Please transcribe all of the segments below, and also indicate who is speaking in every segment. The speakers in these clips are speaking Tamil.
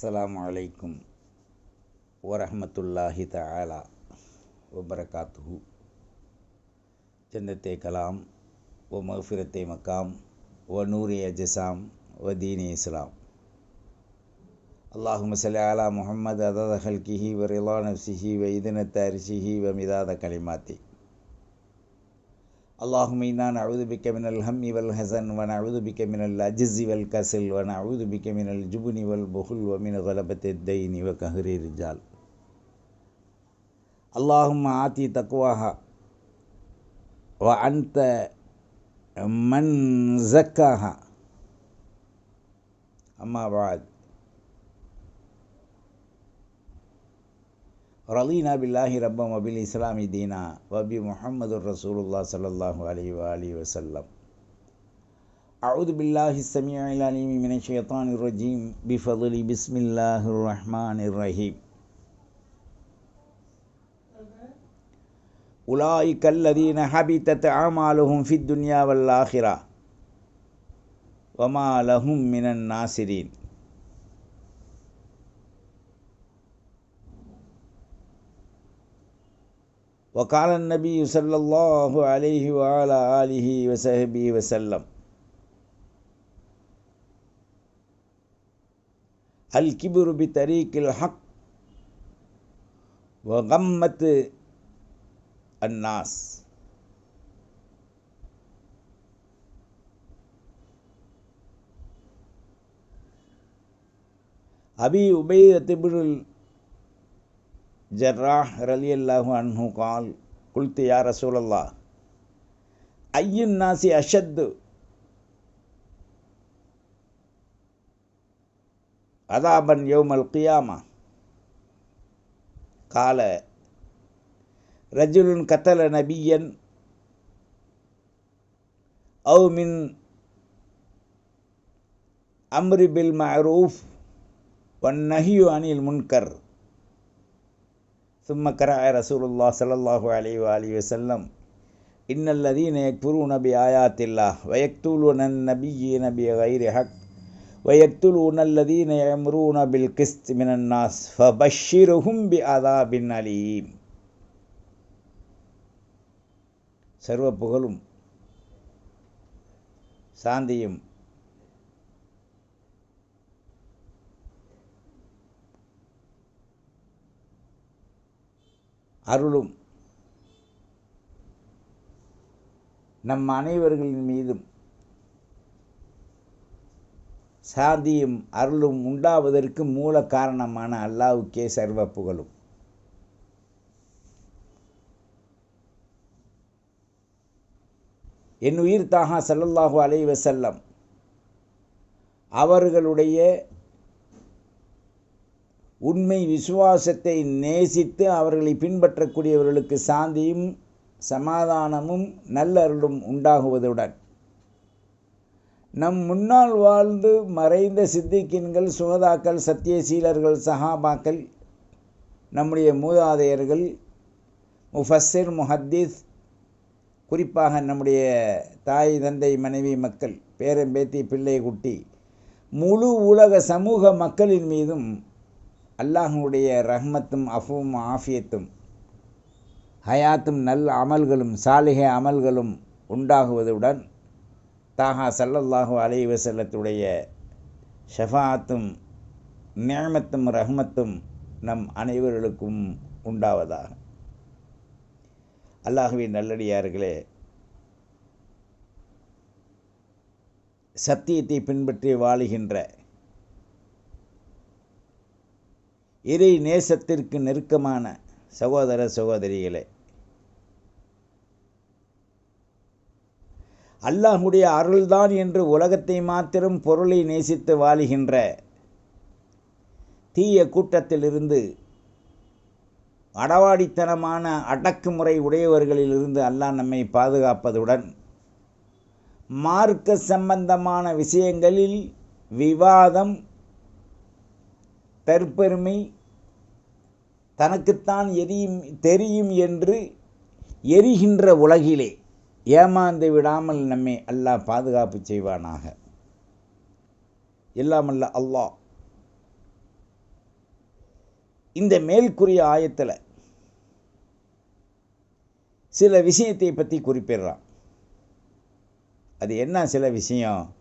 Speaker 1: அஸ்லாம் வலைக்கும் வரமத்துல்லாஹி தாலா வபரகாத்து ஜன்னத்தே கலாம் ஒ மஹ்ஃபிரத்தே மக்காம் ஒ நூரிய ஜசாம் ஒ தீனி இஸ்லாம் அல்லாஹும் சல்லி அலா முஹம்மது அதத ஹல்கிஹி வ ரிலா நப்சிஹி வ இதனத்த அரிசிஹி வ மிதாத கலிமாத்தி اللهم إنا نعوذ بك من الهم والحزن ونعوذ بك من العجز والكسل ونعوذ بك من الجبن والبخل ومن غلبة الدين وقهر الرجال. اللهم آتي تقواها وأنت من زكاها. أما بعد. رضينا بالله ربا وبالإسلام دينا وبمحمد رسول الله صلى الله عليه وآله وسلم. أعوذ بالله السميع العليم من الشيطان الرجيم. بفضل بسم الله الرحمن الرحيم. أولئك الذين حبطت أعمالهم في الدنيا والآخرة. وما لهم من الناصرين. وقال النبي صلى الله عليه وعلى آله وصحبه وسلم الكبر بطريق الحق وغمة الناس. أبي أبيدة بن جراح رضي الله عنه قال قلت يا رسول الله أي الناس أشد؟ عذابا يوم القيامة. قال رجل قتل نبيا أو من أمر بالمعروف والنهي عن المنكر. ثم قرأ رسول الله صلى الله عليه وآله وسلم إن الذين يكفرون بآيات الله ويقتلون النبيين بغير حق ويقتلون الذين يأمرون بالقسط من الناس فبشرهم بعذاب أليم சர்வ புகழும் சாந்தியும் அருளும். நம் அனைவர்களின் மீதும் சாந்தியும் அருளும் உண்டாவதற்கு மூல காரணமான அல்லாவுக்கே சர்வ புகழும். என் உயிர் தாகா சல்லல்லாஹு அலைவசல்லம் அவர்களுடைய உண்மை விசுவாசத்தை நேசித்து அவர்களை பின்பற்றக்கூடியவர்களுக்கு சாந்தியும் சமாதானமும் நல்லருளும் உண்டாகுவதுடன். நம் முன்னால் வாழ்ந்து மறைந்த சித்திக்கின்கள் சுகதாக்கள் சத்தியசீலர்கள் சஹாபாக்கள் நம்முடைய மூதாதையர்கள் முஃபஸ்ஸிர் முஹத்தீஸ் குறிப்பாக நம்முடைய தாய் தந்தை மனைவி மக்கள் பேரம்பேத்தி பிள்ளை குட்டி முழு உலக சமூக மக்களின் மீதும் அல்லாஹனுடைய ரஹ்மத்தும் அஃபும் ஆஃபியத்தும் ஹயாத்தும் நல்ல அமல்களும் சாலிக அமல்களும் உண்டாகுவதுடன் தாகா சல்லல்லாஹு அலை வசல்லத்துடைய ஷஃபாத்தும் நேமத்தும் ரஹ்மத்தும் நம் அனைவர்களுக்கும் உண்டாவதாக. அல்லாஹுவின் நல்லடியார்களே சத்தியத்தை பின்பற்றி வாழுகின்ற இறை நேசத்திற்கு நெருக்கமான சகோதர சகோதரிகளே. அல்லாஹுடைய அருள்தான் என்று உலகத்தை மாத்திரம் பொருளை நேசித்து வாழுகின்ற தீய கூட்டத்திலிருந்து அடவாடித்தனமான அடக்குமுறை உடையவர்களிலிருந்து அல்லாஹ் நம்மை பாதுகாப்பதுடன் மார்க்க சம்பந்தமான விஷயங்களில் விவாதம் தற்பெருமை தனக்குத்தான் எரியும் தெரியும் என்று எரிகின்ற உலகிலே ஏமாந்து விடாமல் நம்மை அல்லாஹ் பாதுகாப்பு செய்வானாக. எல்லாமல்ல அல்லாஹ். இந்த மேல்குறிய ஆயத்தில் சில விஷயத்தை பற்றி குறிப்பிடுறான். அது என்ன சில விஷயம்?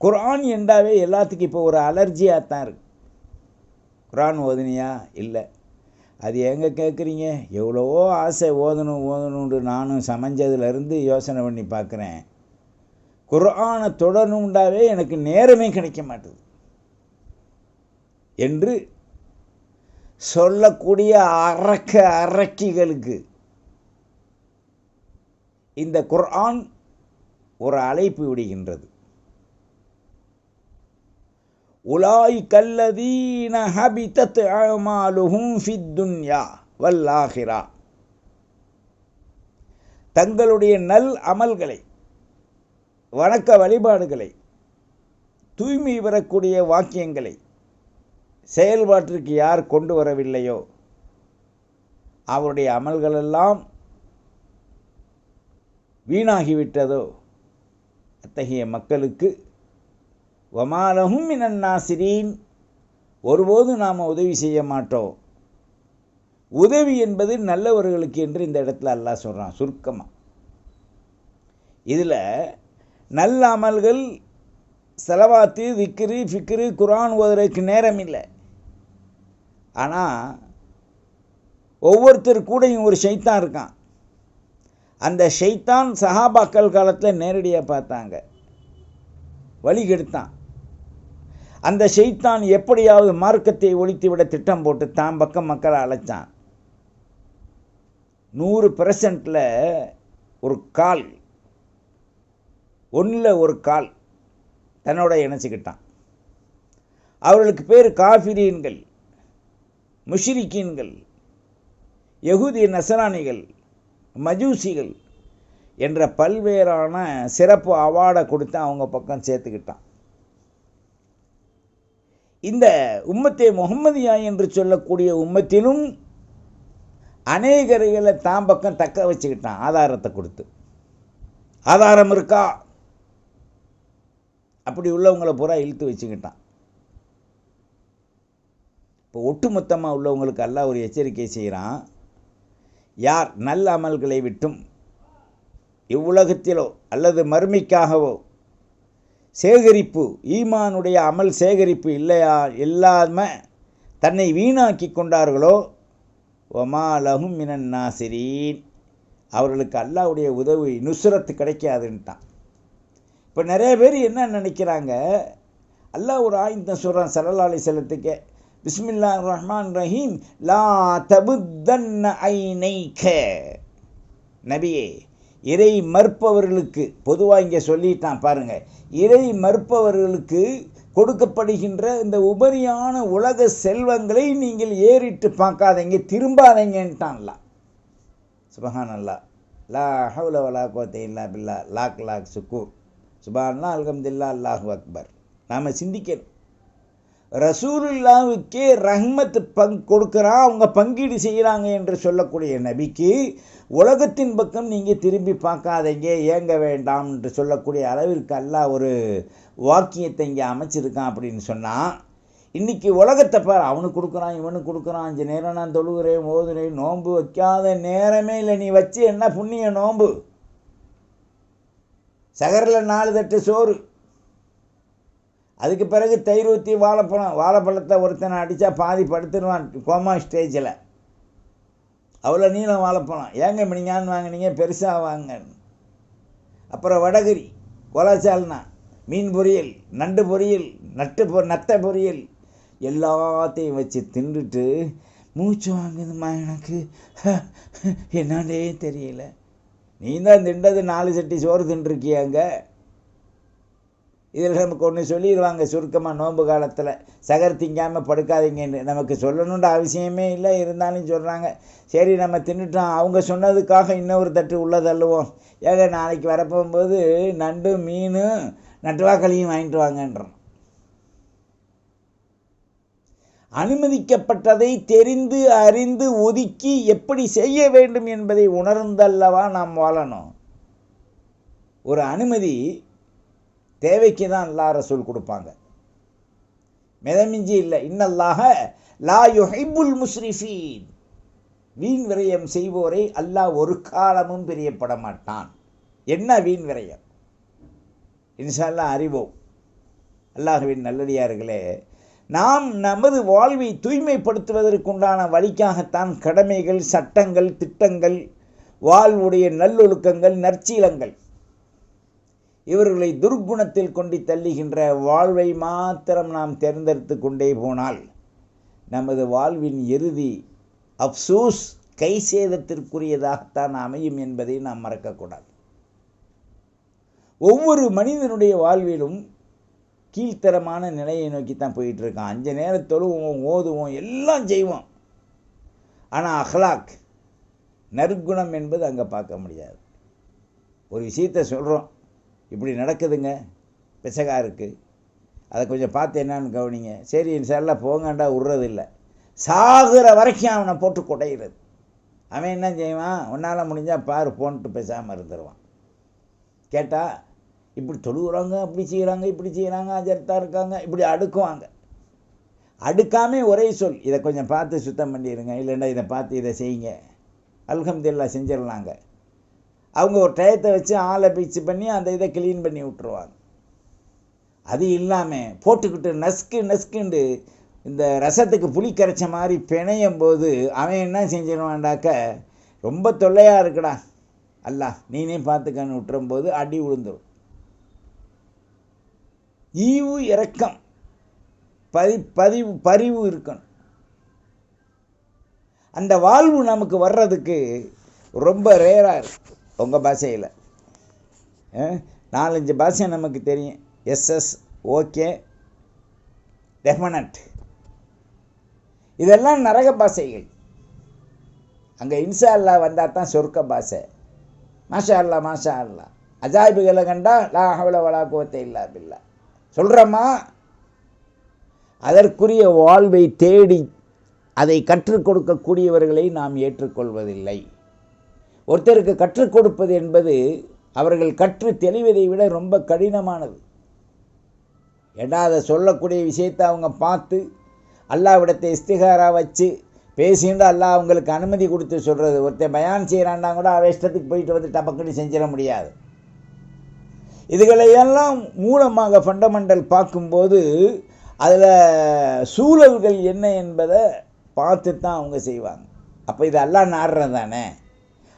Speaker 1: குரான் என்றாவே எல்லாத்துக்கும் இப்போ ஒரு அலர்ஜியாக தான் இருக்கு. குரான் ஓதுனியா? இல்லை. அது எங்கே கேட்குறீங்க எவ்வளவோ ஆசை ஓதணும் ஓதணும்னு நானும் சமைஞ்சதுலேருந்து யோசனை பண்ணி பார்க்குறேன் குரானை தொடரணுண்டாவே எனக்கு நேரமே கிடைக்க மாட்டுது. என்று சொல்லக்கூடிய அரக்க அரக்கிகளுக்கு இந்த குர்ஆன் ஒரு அழைப்பு விடுகின்றது. உலாய் கல்லதீன ஹபிதத் அமாலுஹும் ஃபித்துன்யா வல்லாஹிரா. தங்களுடைய நல் அமல்களை வணக்க வழிபாடுகளை தூய்மை பெறக்கூடிய வாக்கியங்களை செயல்பாட்டிற்கு யார் கொண்டு வரவில்லையோ அவருடைய அமல்களெல்லாம் வீணாகிவிட்டதோ அத்தகைய மக்களுக்கு வமாலகும் மினன்னாசிரீன். ஒருபோது நாம் உதவி செய்ய மாட்டோம். உதவி என்பது நல்லவர்களுக்கு என்று இந்த இடத்துல அல்லாஹ் சொல்கிறான் சுருக்கமாக இதில் நல்ல அமல்கள் செலவாத்து விக்கிரு ஃபிக்ரு குரான் ஓதுறதுக்கு நேரம் இல்லை. ஆனால் ஒவ்வொருத்தர் கூடயும் ஒரு ஷைத்தான் இருக்கான். அந்த ஷைத்தான் சஹாபாக்கள் காலத்தில் நேரடியாக பார்த்தாங்க. வழி கெடுத்தான். அந்த ஷைத்தான் எப்படியாவது மார்க்கத்தை ஒழித்து விட திட்டம் போட்டு தான் பக்கம் மக்களை அழைச்சான். நூறு பெர்சன்ட்டில் ஒரு கால் ஒன்றில் ஒரு கால் தன்னோட இணைச்சிக்கிட்டான். அவர்களுக்கு பேர் காஃபிரீன்கள் முஷ்ரிக்கீன்கள் யகுதி நசரானிகள் மஜூசிகள் என்ற பல்வேறான சிறப்பு அவார்டை கொடுத்து அவங்க பக்கம் சேர்த்துக்கிட்டான். இந்த உம்மத்தே முகம்மதியா என்று சொல்லக்கூடிய உம்மத்திலும் அநேகர்களை தான் பக்கம் தக்க வச்சுக்கிட்டான். ஆதாரத்தை கொடுத்து. ஆதாரம் இருக்கா? அப்படி உள்ளவங்களை பூரா இழுத்து வச்சுக்கிட்டான். இப்போ ஒட்டுமொத்தமாக உள்ளவங்களுக்கு எல்லாம் ஒரு எச்சரிக்கை செய்கிறான். யார் நல்ல அமல்களை விட்டும் இவ்வுலகத்திலோ அல்லது மறுமைக்காகவோ சேகரிப்பு ஈமானுடைய அமல் சேகரிப்பு இல்லையா? இல்லாமல் தன்னை வீணாக்கி கொண்டார்களோ? ஒமா லகும் மினன் நாசிரீன். அவர்களுக்கு அல்லாவுடைய உதவி நுசுரத்து கிடைக்காதுன்ட்டான். இப்போ நிறைய பேர் என்ன நினைக்கிறாங்க? அல்லாஹ் ஒரு ஆயுதம் சொல்கிறான் சல்லா அலி பிஸ்மில்லா ரஹ்மான் ரஹீம் லா தபுத்தன்ன ஐனைக்க நபியே இறை மறுப்பவர்களுக்கு பொதுவாக இங்கே சொல்லிட்டான் பாருங்கள் இறை மறுப்பவர்களுக்கு கொடுக்கப்படுகின்ற இந்த உபரியான உலக செல்வங்களை நீங்கள் ஏறிட்டு பார்க்காதீங்க திரும்பாதீங்கன்ட்டான்ல சுபஹான் அல்லா லா ஹவுல வலா கோத்தை இல்லா பில்லா. லாக் லாக் சுக்கூர். சுபான்லா அல்ஹம்துல்லா அல்லாஹு அக்பர். நாம் சிந்திக்கணும். ரசூலுல்லாவுக்கே ரஹ்மத் பங் கொடுக்குறான் அவங்க பங்கீடு செய்கிறாங்க என்று சொல்லக்கூடிய நபிக்கு உலகத்தின் பக்கம் நீங்கள் திரும்பி பார்க்காதீங்க ஏங்க வேண்டாம் என்று சொல்லக்கூடிய அளவிற்கு அல்லாஹ் ஒரு வாக்கியத்தை இங்கே அமைச்சிருக்கான் அப்படின்னு சொன்னால் இன்றைக்கி உலகத்தை பார் அவனுக்கு கொடுக்குறான் இவனுக்கு கொடுக்குறான் அஞ்சு நேரம் நான் தொழுகிறேன் ஓதுறேன் நோன்பு வைக்காத நேரமே இல்லை நீ வச்சு என்ன புண்ணிய நோன்பு? சகரில் நாலு தட்டு சோறு. அதுக்கு பிறகு தயிர் ஊற்றி வாழைப்பழம் வாழைப்பழத்தை ஒருத்தனை அடித்தா பாதி படுத்துருவான் கோமா ஸ்டேஜில். அவ்வளோ நீளம் வாழைப்பழம். ஏங்க மினிங்கான்னு வாங்கினீங்க? பெருசாக வாங்க அப்புறம் வடகரி கொலாச்சால்னா மீன் பொரியல் நண்டு பொரியல் நட்டு பொ நத்தை பொரியல் எல்லாத்தையும் வச்சு தின்றுட்டு மூச்சு வாங்குதுமா எனக்கு. என்னாலே தெரியல. நீ தான் திண்டது நாலு சட்டி சோறு தின்றுருக்கியாங்க? இதில் நமக்கு ஒன்று சொல்லிடுவாங்க சுருக்கமாக நோன்பு காலத்தில். சகர் திங்காமல் படுக்காதீங்கன்னு நமக்கு சொல்லணுன்ற அவசியமே இல்லை இருந்தாலும் சொல்கிறாங்க சரி நம்ம தின்னுட்டோம். அவங்க சொன்னதுக்காக இன்னொரு தட்டு உள்ள தள்ளுவோம். ஏங்க நாளைக்கு வரப்போகும்போது நண்டு மீன் நட்டுவாக்களியும் வாங்கிட்டு வாங்கன்றோம். அனுமதிக்கப்பட்டதை தெரிந்து அறிந்து ஒதுக்கி எப்படி செய்ய வேண்டும் என்பதை உணர்ந்தல்லவா நாம் வாழணும்? ஒரு அனுமதி தேவைக்கு தான் அல்லா ரசூல் கொடுப்பாங்க. மிதமிஞ்சி இல்லை. இன்னல்லாக லா யுஹிப்புல் முஸ்ரிஃபீன். வீண் விரயம் செய்வோரை அல்லாஹ் ஒரு காலமும் பிரியப்பட மாட்டான். என்ன வீண் விரயம்? இன்ஷால்லாம் அறிவோம். அல்லாஹுவின் நல்லடியார்களே நாம் நமது வாழ்வை தூய்மைப்படுத்துவதற்குண்டான வழிக்காகத்தான் கடமைகள் சட்டங்கள் திட்டங்கள் வாழ்வுடைய நல்லொழுக்கங்கள் நற்சீலங்கள். இவர்களை துர்க்குணத்தில் கொண்டு தள்ளுகின்ற வாழ்வை மாத்திரம் நாம் தேர்ந்தெடுத்து கொண்டே போனால் நமது வாழ்வின் இறுதி அப்சூஸ் கை சேதத்திற்குரியதாகத்தான் அமையும் என்பதை நாம் மறக்கக்கூடாது. ஒவ்வொரு மனிதனுடைய வாழ்விலும் கீழ்த்தரமான நிலையை நோக்கி தான் போயிட்டு இருக்கான் அஞ்சு நேரம் தொழுவோம் ஓதுவோம் எல்லாம் செய்வோம். ஆனால் அஹ்லாக் நற்குணம் என்பது அங்கே பார்க்க முடியாது. ஒரு விஷயத்தை சொல்கிறோம் இப்படி நடக்குதுங்க. பிசகா இருக்குது அதை கொஞ்சம் பார்த்து என்னான்னு கவனிங்க. சரி இன்ஷால்லா போங்கண்டா விட்றதில்ல. சாகுற வரைக்கும் அவனை போட்டு குடையிறது. அவன் என்ன செய்வான்? உன்னால் முடிஞ்சால் பாரு போன்ட்டு பேசாமல் இருந்துருவான். கேட்டால் இப்படி தொழுகிறாங்க அப்படி செய்கிறாங்க இப்படி செய்கிறாங்க அஜர்த்தா இருக்காங்க இப்படி அடுக்குவாங்க. அடுக்காமே ஒரே சொல். இதை கொஞ்சம் பார்த்து சுத்தம் பண்ணிடுங்க இல்லைன்னா இதை பார்த்து இதை செய்யுங்க. அல்ஹம்துல்லா செஞ்சிடலாங்க. அவங்க ஒரு டயத்தை வச்சு ஆளை பிச்சு பண்ணி அந்த இதை க்ளீன் பண்ணி விட்டுருவாங்க. அது இல்லாமல் போட்டுக்கிட்டு நஸ்கு நஸ்குண்டு இந்த ரசத்துக்கு புளி கரைச்ச மாதிரி பிணையும் போது அவன் என்ன செஞ்சிருவான்டாக்க ரொம்ப தொல்லையாக இருக்குடா. அல்லா நீனே பார்த்துக்கன்னு விட்டுரும் போது அடி விழுந்துடும் ஈவு இறக்கம் பதி பதிவு பரிவு இருக்கணும். அந்த வாழ்வு நமக்கு வர்றதுக்கு ரொம்ப ரேராக இருக்கு. உங்கள் பாஷையில். நாலஞ்சு பாஷை நமக்கு தெரியும். Yes yes okay definite. இதெல்லாம் நரக பாஷைகள். அங்கே இன்சா அல்லா வந்தால் தான் சொர்க்க பாஷை. மாஷா அல்லா மாஷா அல்லா அஜாய்புகளை கண்டா லா ஹவல வலா இல்லா பில்லா. சொல்கிறோமா அதற்குரிய வாழ்வை தேடி அதை கற்றுக் கொடுக்கக்கூடியவர்களை நாம் ஏற்றுக்கொள்வதில்லை. ஒருத்தருக்கு கற்றுக் கொடுப்பது என்பது அவர்கள் கற்று தெளிவதை விட ரொம்ப கடினமானது. ஏன்னா அதை சொல்லக்கூடிய விஷயத்தை அவங்க பார்த்து அல்லாவிடத்தை இஸ்திகாரா வச்சு பேசிட்டு அல்லா அவங்களுக்கு அனுமதி கொடுத்து சொல்கிறது ஒருத்தன் பயான் செய்கிறான்னா கூட அவ இஷ்டத்துக்கு போயிட்டு வந்து டபக்குன்னு செஞ்சிட முடியாது. இதுகளையெல்லாம் மூலமாக ஃபண்டமெண்டல் பார்க்கும்போது அதில் சூழல்கள் என்ன என்பதை பார்த்து தான் அவங்க செய்வாங்க. அப்போ இது எல்லாம் நாடுறது தானே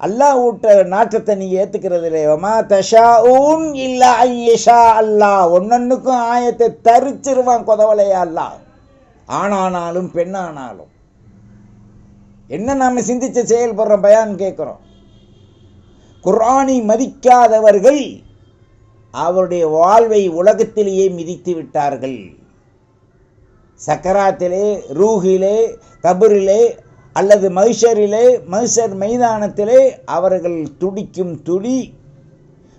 Speaker 1: அல்லாஹ் ஊட்ட நாட்டத்தை நீ ஏற்றுக்கிறது இல்லையோமா தஷா ஊன் இல்லா ஐயஷா அல்லா ஒன்னொன்னுக்கும் ஆயத்தை தரிச்சிருவான் கொதவலையா அல்லா ஆணானாலும் பெண்ணானாலும். என்ன நாம் சிந்திச்ச செயல்படுறோம் பயான் கேட்குறோம் குர்ஆனை மதிக்காதவர்கள் அவருடைய வாழ்வை உலகத்திலேயே மிதித்து விட்டார்கள். சக்கராத்திலே ரூஹிலே கபரிலே அல்லது மகிஷரிலே மகிஷர் மைதானத்திலே அவர்கள் துடிக்கும் துடி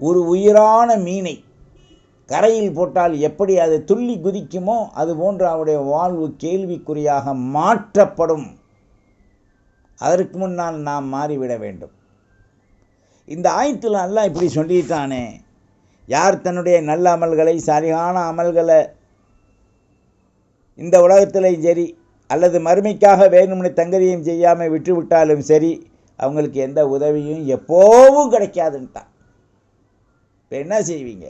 Speaker 1: ஒரு உயிரான மீனை. கரையில் போட்டால் எப்படி அது துள்ளி குதிக்குமோ அது போன்று அவருடைய வாழ்வு கேள்விக்குறியாக மாற்றப்படும். அதற்கு முன்னால் நாம் மாறிவிட வேண்டும். இந்த ஆயத்தில் அல்லாஹ் இப்படி சொல்லிட்டானே யார் தன்னுடைய நல்ல அமல்களை சரியான அமல்களை இந்த உலகத்திலையும் சரி அல்லது மறுமைக்காக வேணும்னு தங்கதியும் செய்யாமல் விட்டு விட்டாலும் சரி அவங்களுக்கு எந்த உதவியும் எப்போவும் கிடைக்காதுன்ட்டான். இப்போ என்ன செய்வீங்க?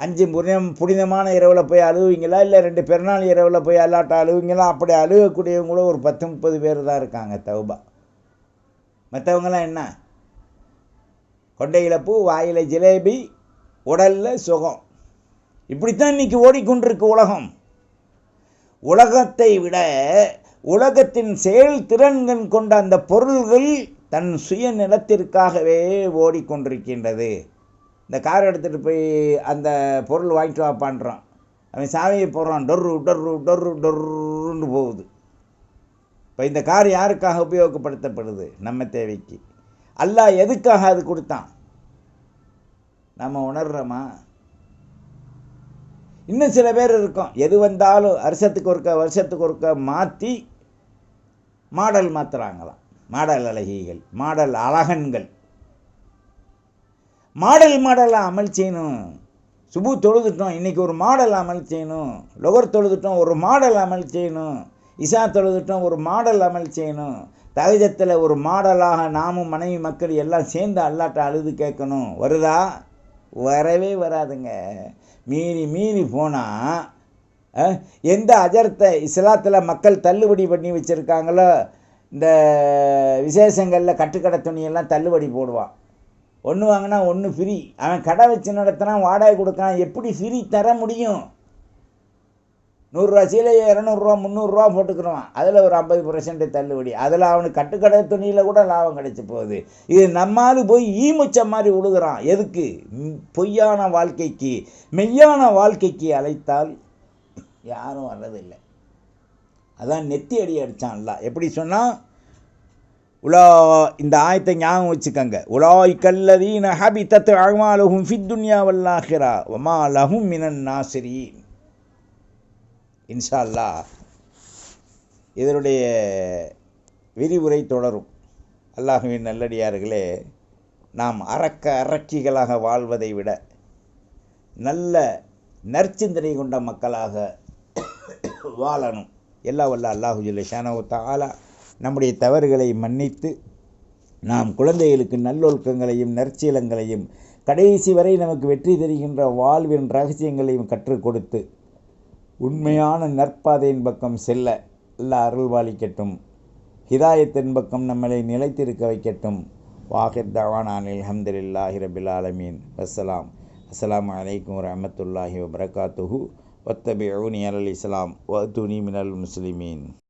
Speaker 1: அஞ்சு புனிதம் புனிதமான இரவில் போய் அழுவீங்களா? இல்லை ரெண்டு பெருநாள் இரவில் போய் அல்லாட்ட அழுவீங்களா? அப்படி அழுகக்கூடியவங்க கூட ஒரு பத்து முப்பது பேர் தான் இருக்காங்க தௌபா. மற்றவங்களாம் என்ன? கொண்டையில் பூ வாயில் ஜிலேபி உடலில் சுகம். இப்படித்தான் இன்னைக்கு ஓடிக்கொண்டிருக்கு உலகம். உலகத்தை விட உலகத்தின் செயல் திறன்கள் கொண்ட அந்த பொருள்கள் தன் சுய நிலத்திற்காகவே ஓடிக்கொண்டிருக்கின்றது. இந்த கார் எடுத்துகிட்டு போய் அந்த பொருள் வாங்கிட்டு வாப்பான்றான் அவன் சாவியை போடுறான் டொர்ரு டொர்ரு டொர்ரு டொர்ருன்னு போகுது. இப்போ இந்த கார் யாருக்காக உபயோகப்படுத்தப்படுது? நம்ம தேவைக்கு. அல்லாஹ் எதுக்காக அது கொடுத்தான்? நம்ம உணர்றோமா? இன்னும் சில பேர் இருக்கும். எது வந்தாலும் வருஷத்துக்கு ஒருக்க வருஷத்துக்கு ஒருக்க மாற்றி மாடல் மாற்றுறாங்களாம் மாடல் அழகிகள் மாடல் அழகன்கள். மாடல் மாடலாக அமல் செய்யணும். சுபு தொழுதுட்டோம் இன்றைக்கி ஒரு மாடல் அமல் செய்யணும். லொகர் தொழுதுட்டோம் ஒரு மாடல் அமல் செய்யணும். இசா தொழுதுட்டோம் ஒரு மாடல் அமல் செய்யணும். தகஜத்தில் ஒரு மாடலாக நாமும் மனைவி மக்கள் எல்லாம் சேர்ந்து அல்லாட்ட அழுது கேட்கணும். வருதா? வரவே வராதுங்க. மீறி மீறி போனால் எந்த அஜரத்தை இஸ்லாத்தில் மக்கள் தள்ளுபடி பண்ணி வச்சுருக்காங்களோ இந்த விசேஷங்களில் கட்டுக்கடை துணியெல்லாம் தள்ளுபடி போடுவான். ஒன்று வாங்கினா ஒன்று ஃப்ரீ அவன் கடை வச்சு நடத்தினா வாடகை கொடுக்கான் எப்படி ஃப்ரீ தர முடியும்? நூறுரூவா சீலையை இரநூறுவா முந்நூறுரூவா போட்டுக்கிறோம். அதில் ஒரு ஐம்பது பர்சன்ட் தள்ளுபடி. அதில் அவனுக்கு கட்டுக்கடை துணியில் கூட லாபம் கிடைச்சி போகுது. இது நம்மால் போய் ஈமுச்ச மாதிரி விழுகிறான் எதுக்கு? பொய்யான வாழ்க்கைக்கு மெய்யான வாழ்க்கைக்கு அழைத்தால் யாரும் வர்றதில்லை. அதான் நெத்தி அடி அடித்தான்ல எப்படி சொன்னால் உலா இந்த ஆயத்தை ஞாபகம் வச்சுக்கோங்க. உலாய் கல்லதீன ஹபி தத்து அழ்மாலகும் ஃபித்துன்யா வல்லாஹிரா ஒமா லஹும் மினன் நாசிரீன். இன்ஷா அல்லா இதனுடைய விரிவுரை தொடரும். அல்லாஹுவின் நல்லடியார்களே நாம் அறக்க அரக்கிகளாக வாழ்வதை விட நல்ல நற்சிந்தனை கொண்ட மக்களாக வாழணும். எல்லா வல்ல அல்லாஹு ஜல்ல தாலா நம்முடைய தவறுகளை மன்னித்து நாம் குழந்தைகளுக்கு நல்லொழுக்கங்களையும் நற்சீலங்களையும் கடைசி வரை நமக்கு வெற்றி தருகின்ற வாழ்வின் ரகசியங்களையும் கற்றுக் கொடுத்து உண்மையான நற்பாதையின் பக்கம் செல்ல எல்லா அருள்வாளிக்கட்டும். ஹிதாயத்தின் பக்கம் நம்மளை நிலைத்திருக்க வைக்கட்டும். வாஹிர் தவானான் அலமதுல்லாஹி ரபில் ஆலமீன். வசலாம் அஸ்லாம் வலைக்கம் வரமத்துல்லாஹி வபரகாத்துஹு. வத்தபிஊனி அலல் இஸ்லாம். வத்துனி மினல் முஸ்லிமீன்.